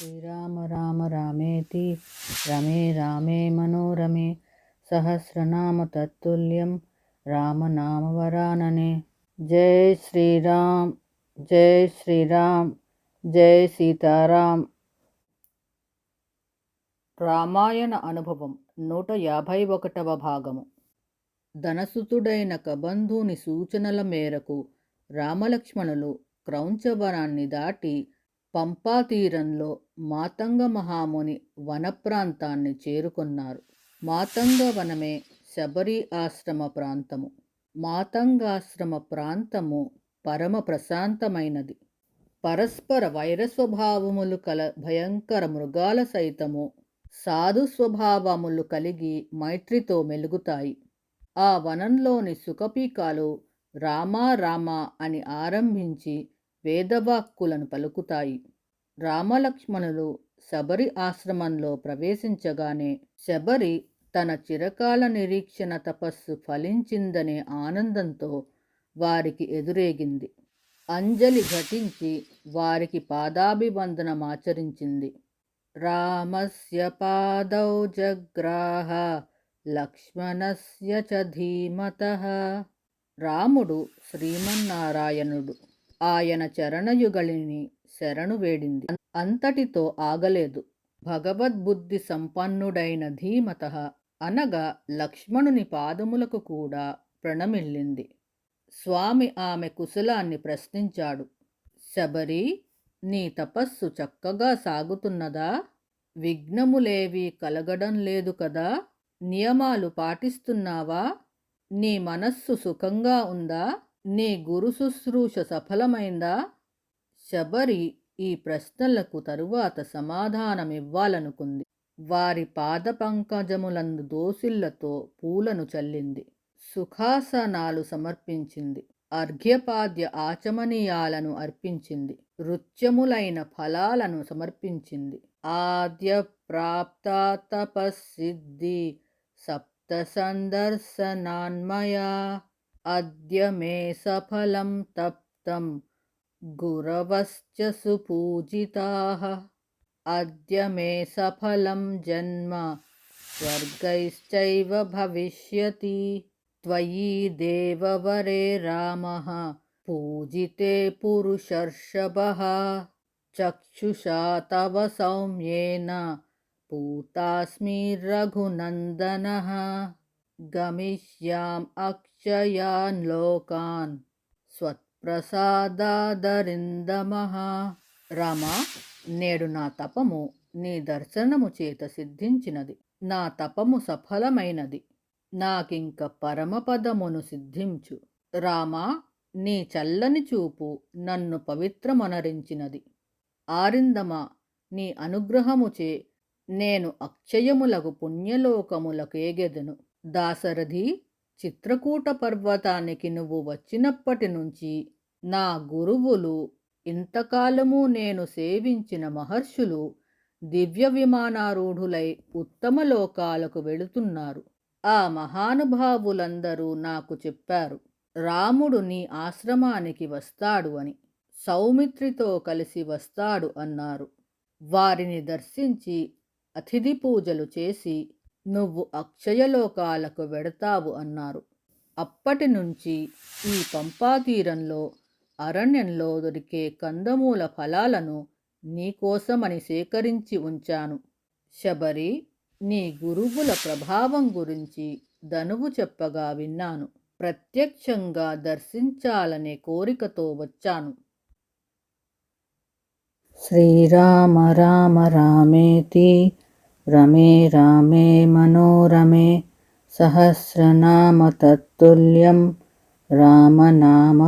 శ్రీరామ రామ రామేతి రమే రామే మనోరమే సహస్రనామ తత్తుల్యం రామనామవరాననే జై శ్రీరామ్ జై శ్రీరామ్ జై సీతారాం రామాయణ అనుభవం నూట యాభై ఒకటవ భాగము. ధనసుతుడైన కబంధుని సూచనల మేరకు రామలక్ష్మణులు క్రౌంచవనాన్ని దాటి పంపాతీరంలో మాతంగ మహాముని వనప్రాంతాన్ని చేరుకున్నారు. మాతంగ వనమే శబరి ఆశ్రమ ప్రాంతము. మాతంగాశ్రమ ప్రాంతము పరమ ప్రశాంతమైనది. పరస్పర వైర స్వభావములు కల భయంకర మృగాల సైతము సాధు స్వభావములు కలిగి మైత్రితో మెలుగుతాయి. ఆ వనంలోని సుఖపీకాలు రామా రామా అని ఆరంభించి వేదవాక్కులను పలుకుతాయి. రామలక్ష్మణులు శబరి ఆశ్రమంలో ప్రవేశించగానే శబరి తన చిరకాల నిరీక్షణ తపస్సు ఫలించిందనే ఆనందంతో వారికి ఎదురేగింది. అంజలి ఘటించి వారికి పాదాభివందనమాచరించింది రామస్య పాదౌ జగ్రాహ లక్ష్మణస్య చ ధీమత. రాముడు శ్రీమన్నారాయణుడు. ఆయన చరణయుగళిని శరణు వేడింది. అంతటితో ఆగలేదు. భగవద్బుద్ధి సంపన్నుడైన ధీమత అనగా లక్ష్మణుని పాదములకు కూడా ప్రణమిల్లింది. స్వామి ఆమె కుశలాన్ని ప్రశ్నించాడు. శబరి నీ తపస్సు చక్కగా సాగుతున్నదా? విఘ్నములేవీ కలగడం లేదు కదా? నియమాలు పాటిస్తున్నావా? నీ మనస్సు సుఖంగా ఉందా? నీ గురు శుశ్రూష సఫలమైందా? శబరి ఈ ప్రశ్నలకు తరువాత సమాధానమివ్వాలనుకుంది. వారి పాద పంకజములందు దోసిళ్ళతో పూలను చల్లింది. సుఖాసనాలు సమర్పించింది. అర్ఘ్యపాద్య ఆచమనీయాలను అర్పించింది. రుచ్యములైన ఫలాలను సమర్పించింది. ఆద్య ప్రాప్త తపస్సిద్ధి సప్త సందర్శనాన్మయా अद्य मे सफलं तप्तं गुरवश्च सुपूजिताः। अद्य मे सफलं जन्म स्वर्गैश्चैव भविष्यति। त्वयि देववरे रामः पूजिते पुरुषर्षभः। चक्षुषा तव सौम्येन पूतास्मि रघुनन्दनः। గమిష్యాం అక్షయాన్ లోకాన్. స్వత్ప్రసాదాదరిందమః. రమ నేడు నా తపము నీ దర్శనము చేత సిద్ధించినది. నా తపము సఫలమైనది. నాకింక పరమపదమును సిద్ధించు. రామా నీ చల్లని చూపు నన్ను పవిత్రమనరించినది. ఆరిందమా నీ అనుగ్రహముచే నేను అక్షయములకు పుణ్యలోకములకేగెదను. దాశరథి చిత్రకూట పర్వతానికి నువ్వు వచ్చినప్పటి నుంచి నా గురువులు ఇంతకాలము నేను సేవించిన మహర్షులు దివ్య విమానారూఢులై ఉత్తమ లోకాలకు వెళుతున్నారు. ఆ మహానుభావులందరూ నాకు చెప్పారు రాముడు నీ ఆశ్రమానికి వస్తాడు అని. సౌమిత్రితో కలిసి వస్తాడు అన్నారు. వారిని దర్శించి అతిథి పూజలు చేసి నువ్వు అక్షయలోకాలకు వెడతావు అన్నారు. అప్పటి నుంచి ఈ పంపాతీరంలో అరణ్యంలో దొరికే కందమూల ఫలాలను నీకోసమని సేకరించి ఉంచాను. శబరి నీ గురువుల ప్రభావం గురించి ధనువు చెప్పగా విన్నాను. ప్రత్యక్షంగా దర్శించాలనే కోరికతో వచ్చాను. శ్రీరామ రామ రామేతి రమే రామే మనోరమే సహస్రనామ తత్తుల్యం రామనామవరాననే